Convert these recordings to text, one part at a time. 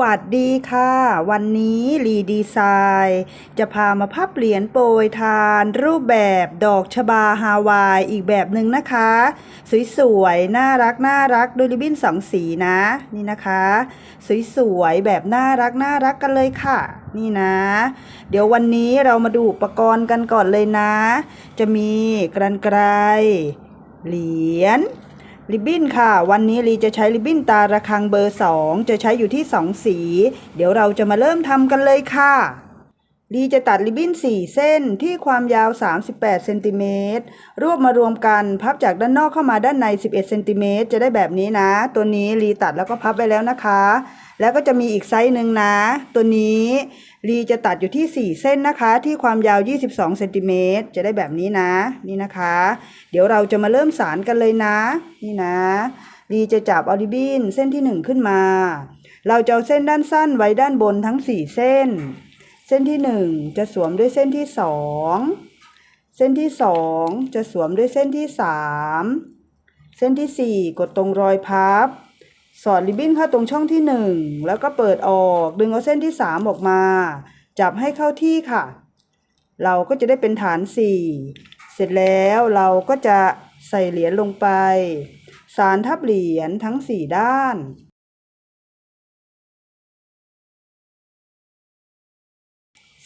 วัสดีค่ะ วันนี้รีดีไซน์จะพามาพับเหรียญโปรยทาน รูปแบบดอกชบาฮาวายอีกแบบหนึ่งนะคะ สวยๆ น่ารักน่ารักด้วยริบบิ้นสองสีนะนี่นะคะ สวยๆ แบบน่ารักน่ารักกันเลยค่ะ นี่นะ เดี๋ยววันนี้เรามาดูอุปกรณ์กันก่อนเลยนะ จะมีกรรไกรเหรียญ ริบบิ้นค่ะ วันนี้ลีจะใช้ริบบิ้นตาระคังเบอร์ 2 จะใช้อยู่ที่ 2 สี เดี๋ยวเราจะมาเริ่มทำกันเลยค่ะ ลีจะตัดริบบิ้น 4 เส้นที่ความยาว 38 เซนติเมตร รวบมารวมกันพับจากด้านนอกเข้ามาด้านใน 11 เซนติเมตรจะได้แบบนี้นะ ตัวนี้ลีตัดแล้วก็พับไว้แล้วนะคะ แล้วก็จะมีอีกไซส์หนึ่งนะ ตัวนี้ลีจะตัดอยู่ที่ 4 เส้นนะคะ ที่ความยาว 22 เซนติเมตรจะได้แบบนี้นะ นี่นะคะ เดี๋ยวเราจะมาเริ่มสารกันเลยนะ นี่นะลีจะจับเอาริบบิ้นเส้นที่ 1 ขึ้นมา เราจะเอาเส้นด้านสั้นไว้ด้านบนทั้ง 4 เส้น เส้นที่1จะสวมด้วยเส้นที่2เส้นที่2จะสวมด้วยเส้นที่3เส้นที่4กดตรงรอยพับ สอดริบบิ้นเข้าตรงช่องที่1แล้วก็เปิดออกดึงเอาเส้นที่3ออกมา จับให้เข้าที่ค่ะ เราก็จะได้เป็นฐาน4เสร็จแล้วเราก็จะใส่เหรียญลงไป สารทับเหรียญทั้ง4ด้าน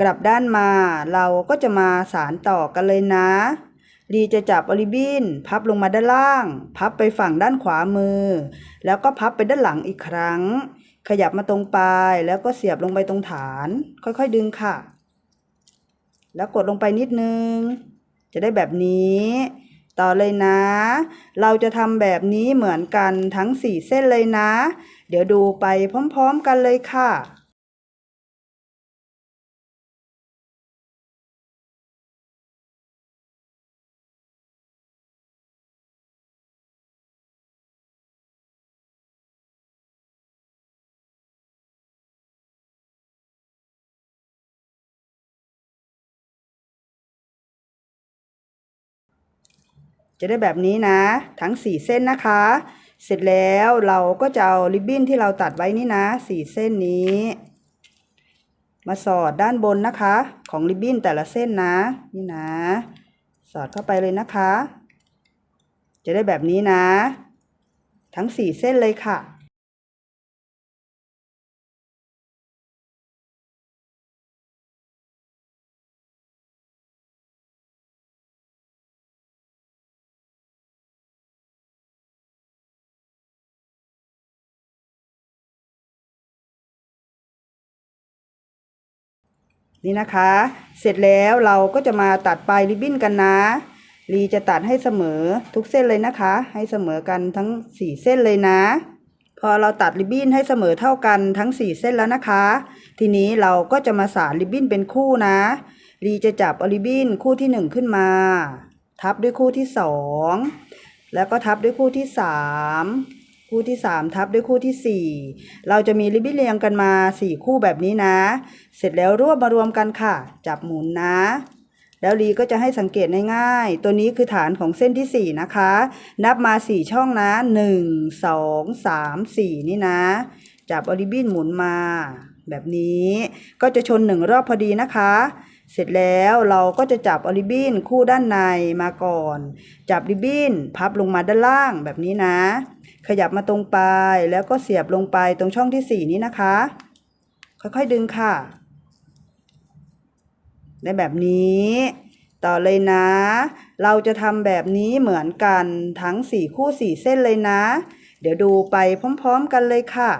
กลับด้านมาเราก็จะมาสารต่อกันเลยนะดีจะจับอลิบินพับลงมาด้านล่าง พับไปฝั่งด้านขวามือ แล้วก็พับไปด้านหลังอีกครั้ง ขยับมาตรงปลายแล้วก็เสียบลงไปตรงฐาน ค่อยๆดึงค่ะ แล้วกดลงไปนิดนึง จะได้แบบนี้ ต่อเลยนะ เราจะทำแบบนี้เหมือนกันทั้ง 4 เส้นเลยนะ เดี๋ยวดูไปพร้อมๆกันเลยค่ะ จะได้แบบนี้นะ ทั้ง 4 เส้นนะคะ เสร็จแล้วเราก็จะเอาริบบิ้นที่เราตัดไว้นี่นะ 4 เส้นนี้ มาสอดด้านบนนะคะ ของริบบิ้นแต่ละเส้นนะ นี่นะ สอดเข้าไปเลยนะคะ จะได้แบบนี้นะ ทั้ง 4 เส้นเลยค่ะ นี่นะคะ เสร็จแล้วเราก็จะมาตัดปลายริบบิ้นกันนะลีจะตัดให้เสมอทุกเส้นเลยนะคะ ให้เสมอกันทั้ง 4 เส้นเลยนะ พอเราตัดริบบิ้นให้เสมอเท่ากันทั้ง 4 เส้นแล้วนะคะ ทีนี้เราก็จะมาสานริบบิ้นเป็นคู่นะลีจะจับอริบบิ้นคู่ที่ 1 ขึ้นมา ทับด้วยคู่ที่ 2 แล้วก็ทับด้วยคู่ที่ 3 คู่ที่ 3 ทับด้วยคู่ที่ 4 เราจะมีริบบิ้นเรียงกันมา 4 คู่แบบนี้นะ เสร็จแล้วรวบมารวมกันค่ะ จับหมุนนะ แล้วลีก็จะให้สังเกตง่ายๆ ตัวนี้คือฐานของเส้นที่ 4 นะคะ นับมา 4 ช่องนะ 1 2 3 4 นี่นะ จับอริบบิ้นหมุนมา แบบนี้ก็จะชนหนึ่งรอบพอดีนะคะ เสร็จแล้วเราก็จะจับอริบบิ้นคู่ด้านในมาก่อน จับริบบิ้นพับลงมาด้านล่างแบบนี้นะ ขยับมาตรงปลายแล้วก็เสียบลงไปตรงช่องที่ 4 นี้นะคะ ค่อยๆดึงค่ะ ได้แบบนี้ ต่อเลยนะ เราจะทำแบบนี้เหมือนกันทั้ง 4 คู่ 4 เส้นเลยนะ เดี๋ยวดูไปพร้อม ๆ กันเลยค่ะ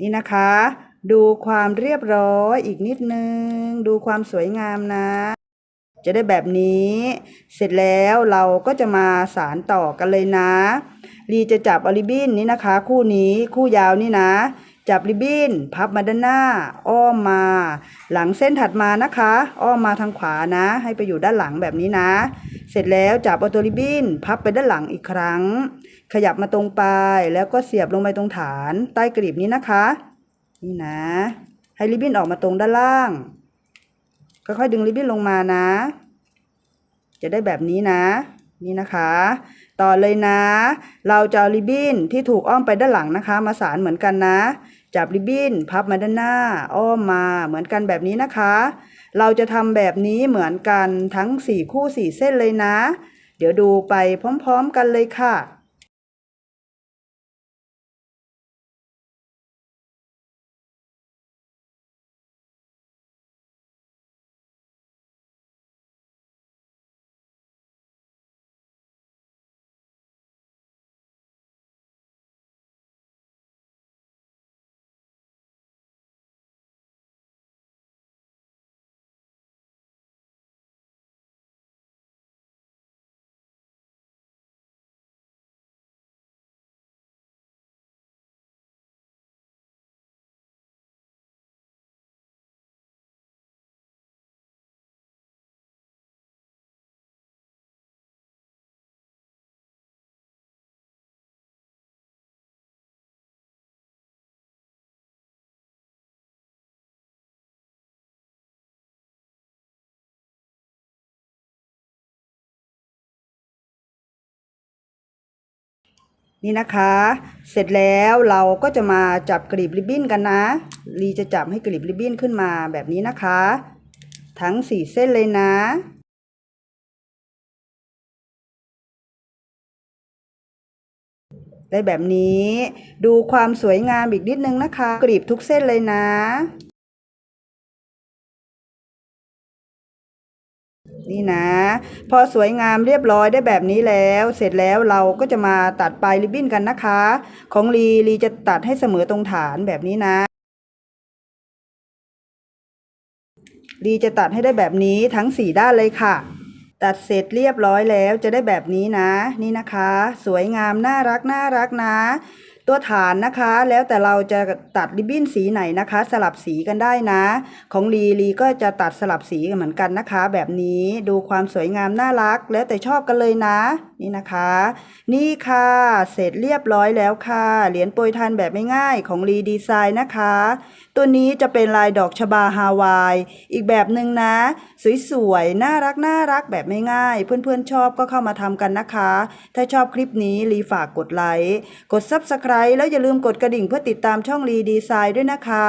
นี่นะคะ ดูความเรียบร้อยอีกนิดนึง ดูความสวยงามนะ จะได้แบบนี้ เสร็จแล้วเราก็จะมาสารต่อกันเลยนะลีจะจับอาริบินนี้นะคะ คู่นี้คู่ยาวนี่นะ จับริบบิ้น พับมาด้านหน้า อ้อมมา หลังเส้นถัดมานะคะ อ้อมมาทางขวานะ ให้ไปอยู่ด้านหลังแบบนี้นะ เสร็จแล้วจับเอาตัวริบบิ้นพับไปด้านหลังอีกครั้ง ขยับมาตรงปลายแล้วก็เสียบลงไปตรงฐานใต้กลีบนี้นะคะ นี่นะ ให้ริบบิ้นออกมาตรงด้านล่าง ค่อยๆดึงริบบิ้นลงมานะ จะได้แบบนี้นะ นี่นะคะ ต่อเลยนะ เราจะริบบิ้นที่ถูกอ้อมไปด้านหลังนะคะ มาสานเหมือนกันนะ จับริบบิ้นพับมาด้านหน้า อ้อมมาเหมือนกันแบบนี้นะคะ เราจะทำแบบนี้เหมือนกันทั้งสี่คู่สี่เส้นเลยนะ เดี๋ยวดูไปพร้อม ๆ กันเลยค่ะ นี่นะคะ เสร็จแล้วเราก็จะมาจับกลีบริบบิ้นกันนะลีจะจับให้กลีบริบบิ้นขึ้นมาแบบนี้นะคะ ทั้งสี่เส้นเลยนะได้แบบนี้ดูความสวยงามอีกนิดนึงนะคะกลีบทุกเส้นเลยนะ นี่นะ พอสวยงามเรียบร้อยได้แบบนี้แล้ว เสร็จแล้วเราก็จะมาตัดปลายริบบิ้นกันนะคะ ของลีลีจะตัดให้เสมอตรงฐานแบบนี้นะลีจะตัดให้ได้แบบนี้ทั้งสี่ด้านเลยค่ะ ตัดเสร็จเรียบร้อยแล้วจะได้แบบนี้นะ นี่นะคะ สวยงามน่ารักน่ารักนะ ตัวฐานนะคะ แล้วแต่เราจะตัดริบบิ้นสีไหนนะคะ สลับสีกันได้นะ ของลีลีก็จะตัดสลับสีกันเหมือนกันนะคะ แบบนี้ดูความสวยงามน่ารัก แล้วแต่ชอบกันเลยนะ นี่นะคะ นี่ค่ะ เสร็จเรียบร้อยแล้วค่ะ เหรียญโปรยทานแบบไม่ง่ายของลีดีไซน์นะคะ ตัวนี้จะเป็นลายดอกชบาฮาวาย อีกแบบหนึ่งนะ สวยๆ น่ารักน่ารักแบบไม่ง่ายเพื่อนๆชอบก็เข้ามาทำกันนะคะ ถ้าชอบคลิปนี้ลีฝากกดไลค์กด Subscribe แล้วอย่าลืมกดกระดิ่งเพื่อติดตามช่องลีดีไซน์ด้วยนะคะ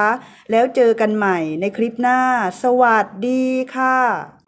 แล้วเจอกันใหม่ในคลิปหน้า สวัสดีค่ะ